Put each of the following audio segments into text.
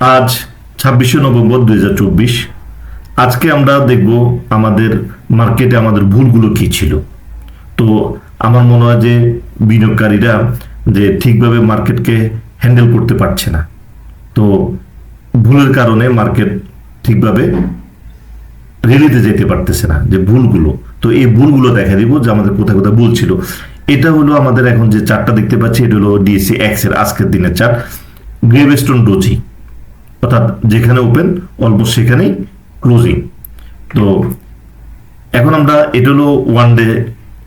আজ ছাব্বিশে নভেম্বর দুই হাজার চব্বিশ। আজকে আমরা দেখব আমাদের মার্কেটে আমাদের ভুলগুলো কি ছিল। তো আমার মনে হয় যে বিনিয়োগকারীরা যে ঠিকভাবে মার্কেটকে হ্যান্ডেল করতে পারছে না। তো ভুলের কারণে মার্কেট ঠিকভাবে রেলিতে যেতে পারতেছে না যে ভুলগুলো। তো এই ভুলগুলো দেখা দিব যে আমাদের কোথায় কোথায় ভুল ছিল। এটা হলো আমাদের এখন যে চারটা দেখতে পাচ্ছি, এটা হলো ডিএসসি এক্সের আজকের দিনের চার্ট। গ্রেভস্টোন ডোজি অর্থাৎ যেখানে ওপেন অলমোস্ট সেখানেই ক্লোজিং তো এখন আমরা এটা হলো ওয়ান ডে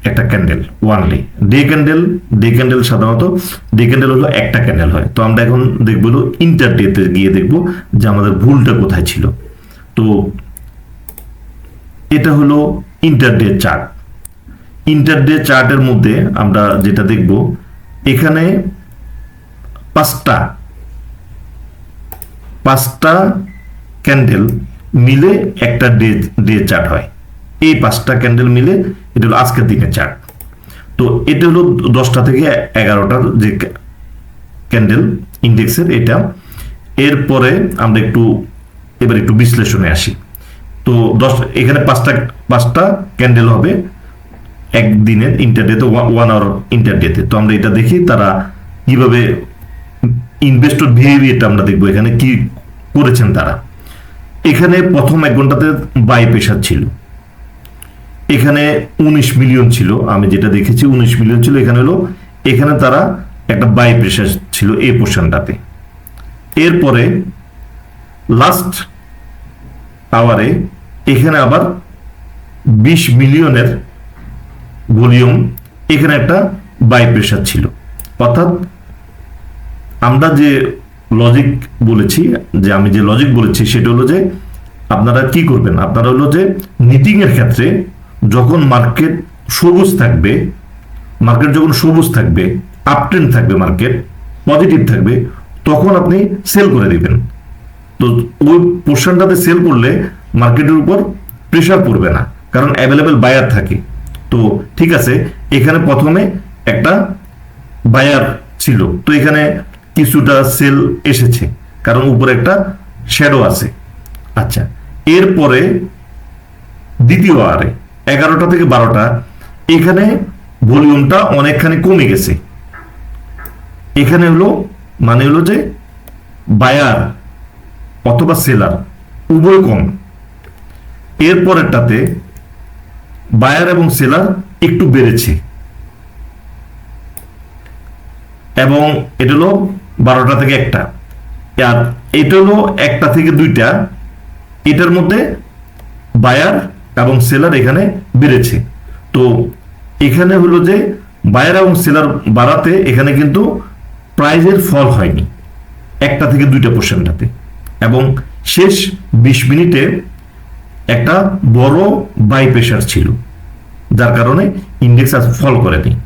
একটা candle one day day candle day candle সাধারণত ডে ক্যান্ডেল হলো একটা ক্যান্ডেল হয়। তো আমরা এখন দেখব হলো ইন্টার ডেতে গিয়ে দেখব যে আমাদের ভুলটা কোথায় ছিল। তো এটা হলো inter day chart inter day চার্টের মধ্যে আমরা যেটা দেখব, এখানে পাঁচটা পাঁচটা ক্যান্ডেল মিলে একটা ডে ডে চার্ট হয়। এই পাঁচটা ক্যান্ডেল মিলে এটা হলো আজকের দিনের চার্ট তো এটা হলো দশটা থেকে এগারোটার যে ক্যান্ডেল ইন্ডেক্সের এটা। এরপরে আমরা একটু, এবার একটু বিশ্লেষণে আসি। তো দশ, এখানে পাঁচটা পাঁচটা ক্যান্ডেল হবে একদিনের ইন্টারডেতে ওয়ান আওয়ার ইন্টারডেতে তো আমরা এটা দেখি তারা কীভাবে ইনভেস্টর বিহেভিয়ারটা আমরা দেখব। এখানে কি করেছেন তারা। এখানে প্রথম এক ঘন্টাতে বাই প্রেশার ছিল। এখানে উনিশ মিলিয়ন ছিল, আমি যেটা দেখেছি উনিশ মিলিয়ন ছিল, এখানে হলো, এখানে তারা একটা বাই প্রেশার ছিল এই পোর্শনটাতে। এরপরে লাস্ট আওয়ারে এখানে আবার বিশ মিলিয়নের ভলিউম এখানে একটা বাই প্রেশার ছিল। অর্থাৎ আমরা যে লজিক বলেছি, যে আমি যে লজিক বলেছি, সেটা হলো যে আপনারা কি করবেন? আপনারা হলো যে নিটিং এর ক্ষেত্রে যখন মার্কেট সবুজ থাকবে মার্কেট যখন সবুজ থাকবে আপট্রেন্ড থাকবে মার্কেট পজিটিভ থাকবে, তখন আপনি সেল করে দিবেন। তো ওই পোর্শনটাতে সেল করলে মার্কেটের উপর প্রেশার পড়বে না, কারণ অ্যাভেলেবেল বায়ার থাকে। তো ঠিক আছে, এখানে প্রথমে একটা বায়ার ছিল। তো এখানে কিছুটা সেল এসেছে, কারণ উপরে একটা শ্যাডো আছে। আচ্ছা এরপরে দ্বিতীয় আরে, এগারোটা থেকে বারোটা, এখানে ভলিউমটা অনেকখানি কমে গেছে। এখানে হলো মানে হলো যে বায়ার অথবা সেলার উভয় কম। এরপরেরটাতে বায়ার এবং সেলার একটু বেড়েছে। এবং এটা হলো বারোটা থেকে একটা। আর এটা হলো একটা থেকে দুইটা। এটার মধ্যে বায়ার এবং সেলার এখানে বেড়েছে। তো এখানে হলো যে বায়ার এবং সেলার বাড়াতে এখানে কিন্তু প্রাইজের ফল হয়নি। একটা থেকে দুইটা পোর্শনটাতে এবং শেষ বিশ মিনিটে একটা বড় বাই প্রেশার ছিল। যার কারণে ইন্ডেক্স আজ ফল করেনি।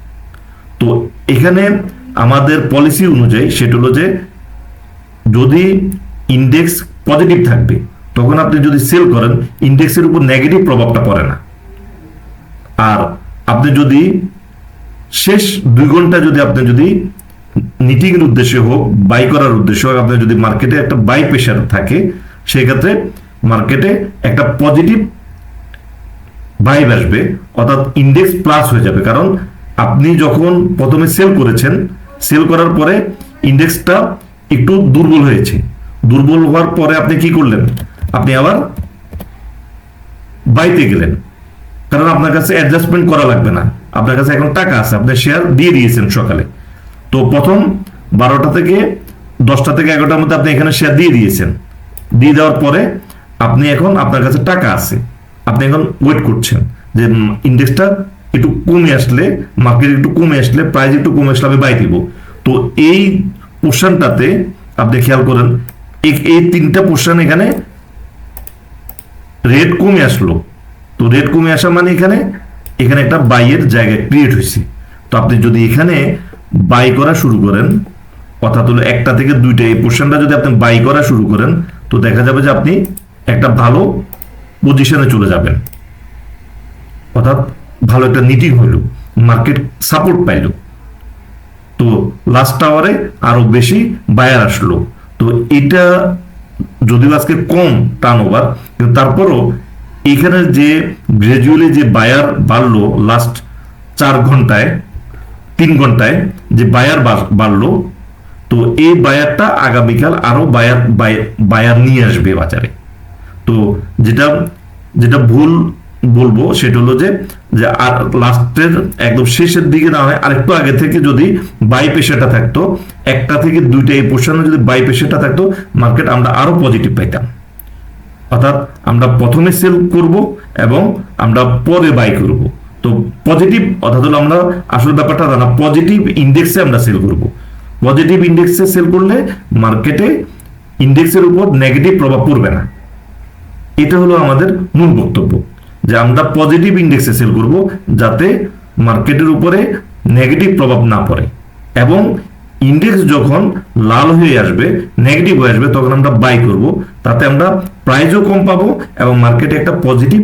তো এখানে আমাদের পলিসি অনুযায়ী সেটা হলো যে যদি ইন্ডেক্স পজিটিভ থাকবে, তখন আপনি যদি সেল করেন ইন্ডেক্সের উপর নেগেটিভ প্রভাবটা পড়ে না। আর আপনি যদি শেষ দুই ঘণ্টা যদি আপনি যদি নিটিং এর উদ্দেশ্যে হোক বাই করার উদ্দেশ্যে হোক আপনার যদি মার্কেটে একটা বাই প্রেশার থাকে সেক্ষেত্রে মার্কেটে একটা পজিটিভ ভাইব আসবে, অর্থাৎ ইন্ডেক্স প্লাস হয়ে যাবে। কারণ আপনি যখন প্রথমে সেল করেছেন সেল করার পরে ইন্ডেক্সটা একটু দুর্বল হয়েছে। দুর্বল হওয়ার পরে আপনি কি করলেন? আপনি আবার বাইতে গেলেন। কারণ আপনার কাছে অ্যাডজাস্টমেন্ট করা লাগবে না। আপনার কাছে এখন টাকা আছে, আপনি শেয়ার দিয়ে দিয়েছেন সকালে। তো প্রথম বারোটা থেকে দশটা থেকে এগারোটার মধ্যে আপনি এখানে শেয়ার দিয়ে দিয়েছেন। দিয়ে দেওয়ার পরে আপনি এখন আপনার কাছে টাকা আছে। আপনি এখন ওয়েট করছেন যে ইন্ডেক্সটা একটু কমে আসলে মার্কেট একটু কমে আসলে প্রাইস একটু কমে আসলে আমি বাই দিব। তো এই পোর্শনটাতে আপনি খেয়াল করেন, এই- তিনটা পোর্শন এখানে রেট কমে আসলো। তো রেট কমে আসা মানে এখানে এখানে একটা বাইয়ের জায়গা ক্রিয়েট হয়েছে। তো আপনি যদি এখানে বাই করা শুরু করেন, অর্থাৎ হলো একটা থেকে দুইটা, এই পোর্শনটা যদি আপনি বাই করা শুরু করেন, তো দেখা যাবে যে আপনি একটা ভালো পজিশনে চলে যাবেন। অর্থাৎ ভালো একটা নিটিং হইল মার্কেট সাপোর্ট পাইল। তো লাস্ট আওয়ারে আরও বেশি বায়ার আসলো। তো এটা যদিও আজকে কম টার্ন ওভার কিন্তু তারপরও এখানে যে গ্রাজুয়ালি যে বায়ার বাড়লো লাস্ট চার ঘন্টায়, তিন ঘন্টায় যে বায়ার বাড়লো, তো এই বায়ারটা আগামীকাল আরও বায়ার বায়ার নিয়ে আসবে বাজারে। তো যেটা যেটা ভুল বলব সেটা হলো যে আর লাস্টের একদম শেষের দিকে না হয়, আরেকটু আগে থেকে যদি বাই পেশাটা থাকতো, একটা থেকে দুইটা এই পোর্শনে যদি বাই পেশাটা থাকতো মার্কেট আমরা আরও পজিটিভ পাইতাম। অর্থাৎ আমরা প্রথমে সেল করব এবং আমরা পরে বাই করব। তো পজিটিভ অর্থাৎ হলো আমরা আসল ব্যাপারটা না পজিটিভ ইন্ডেক্সে আমরা সেল করব। পজিটিভ ইন্ডেক্সে সেল করলে মার্কেটে ইন্ডেক্সের উপর নেগেটিভ প্রভাব পড়বে না। এটা হলো আমাদের মূল বক্তব্য। যে আমরা পজিটিভ ইন্ডেক্সে সেল করব যাতে মার্কেটের উপরে নেগেটিভ প্রভাব না পড়ে। এবং ইন্ডেক্স যখন লাল হয়ে আসবে নেগেটিভ হয়ে আসবে, তখন আমরা বাই করব। তাতে আমরা প্রাইজও কম পাবো এবং মার্কেটে একটা পজিটিভ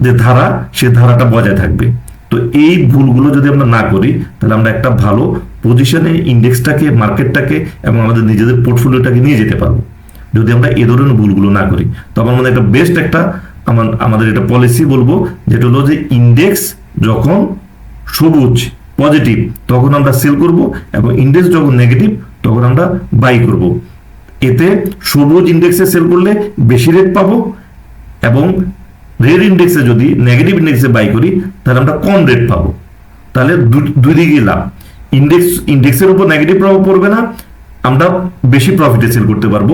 যে ধারা, সে ধারাটা বজায় থাকবে। তো এই ভুলগুলো যদি আমরা না করি, তাহলে আমরা একটা ভালো পজিশনে ইন্ডেক্সটাকে মার্কেটটাকে এবং আমাদের নিজেদের পোর্টফোলিওটাকে নিয়ে যেতে পারব। যদি আমরা এ ধরনের ভুলগুলো না করি তো আমার মনে একটা বেস্ট একটা আমাদের এটা পলিসি বলব, যেটা হলো যে ইন্ডেক্স যখন সবুজ পজিটিভ তখন আমরা সেল করব এবং ইন্ডেক্স যখন নেগেটিভ তখন আমরা বাই করব। এতে সবুজ ইন্ডেক্সে সেল করলে বেশি রেট পাবো এবং রেড ইন্ডেক্সে যদি নেগেটিভ ইন্ডেক্সে বাই করি, তাহলে আমরা কম রেট পাবো। তাহলে দুই দিকেই লাভ। ইন্ডেক্স ইন্ডেক্সের উপর নেগেটিভ প্রভাব পড়বে না, আমরা বেশি প্রফিটে সেল করতে পারব।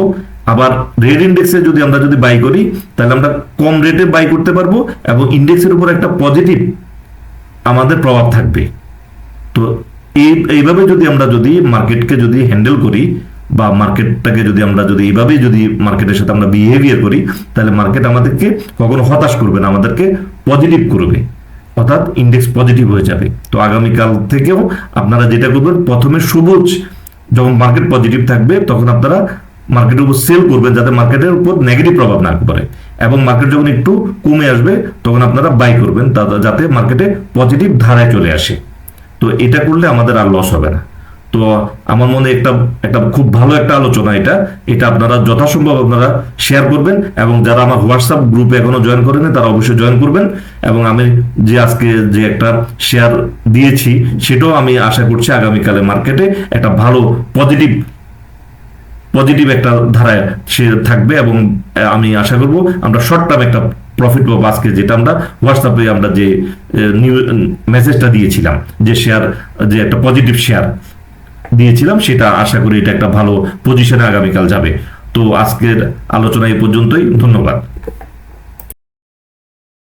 আবার রেড ইন্ডেক্সে যদি আমরা যদি বাই করি, তাহলে আমরা কম রেটে বাই করতে পারব এবং ইন্ডেক্সের উপর একটা পজিটিভ আমাদের প্রভাব থাকবে। তো এই, এইভাবে যদি আমরা যদি মার্কেটকে যদি হ্যান্ডেল করি বা মার্কেটটাকে যদি আমরা যদি এইভাবেই যদি মার্কেটের সাথে আমরা বিহেভিয়ার করি, তাহলে মার্কেট আমাদেরকে কখনো হতাশ করবে না, আমাদেরকে পজিটিভ করবে। অর্থাৎ ইন্ডেক্স পজিটিভ হয়ে যাবে। তো আগামীকাল থেকেও আপনারা যেটা করবেন, প্রথমে সবুজ, যখন মার্কেট পজিটিভ থাকবে, তখন আপনারা মার্কেটের উপর সেল করবেন যাতে মার্কেটের উপর নেগেটিভ প্রভাব না পড়ে। এবং মার্কেট যখন একটু কমে আসবে, তখন আপনারা বাই করবেন যাতে মার্কেটে পজিটিভ ধারায় চলে আসে। তো এটা করলে আমাদের আর লস হবে না। তো আমার মনে একটা একটা খুব ভালো একটা আলোচনা এটা। এটা আপনারা যথাসম্ভব আপনারা শেয়ার করবেন এবং যারা আমার হোয়াটসঅ্যাপ গ্রুপে এখনও জয়েন করেন, তারা অবশ্যই জয়েন করবেন। এবং আমি যে আজকে যে একটা শেয়ার দিয়েছি, সেটাও আমি আশা করছি আগামীকালে মার্কেটে একটা ভালো পজিটিভ পজিটিভ একটা ধারায় সে থাকবে এবং আমি আশা করব আমরা শর্ট টার্ম একটা প্রফিট পাবো। আজকে যেটা আমরা হোয়াটসঅ্যাপে আমরা যে নিউ মেসেজটা দিয়েছিলাম, যে শেয়ার যে একটা পজিটিভ শেয়ার দিয়েছিলাম, সেটা আশা করি এটা একটা ভালো পজিশনে আগামীকাল যাবে। তো আজকের আলোচনা এই পর্যন্তই। ধন্যবাদ।